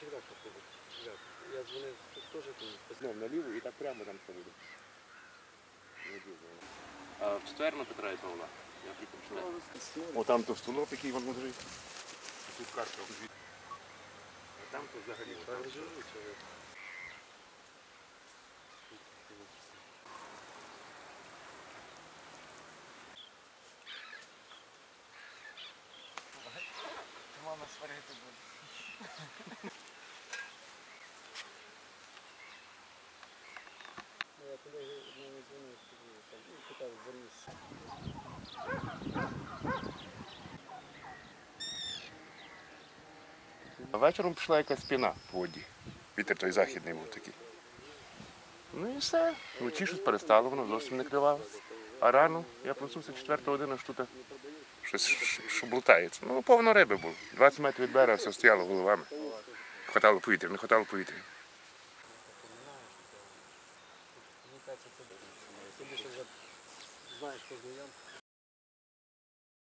черв'як походить. Черв'як. Я дзвонив тут теж там. Ну, наліво і так прямо там буде. А в четвер на Петра і Павла. Я припоминаю. О, там то столоп, який вам лежить. Тут карта. А там то взагалі. Так живуть. Мама сварити буде. Я колеги одному дзвонив, ну, питав. Вечором пішла якась спіна по воді. Вітер той західний був такий. Ну і все. Вночі щось перестало, воно зовсім не клювало. А рано я проснувся четверта година, що тут щось шублутається. Ну, повно риби було. 20 метрів від берега все стояло головами. Хватало повітря, не хватало повітря. Ти більше вже знаєш що.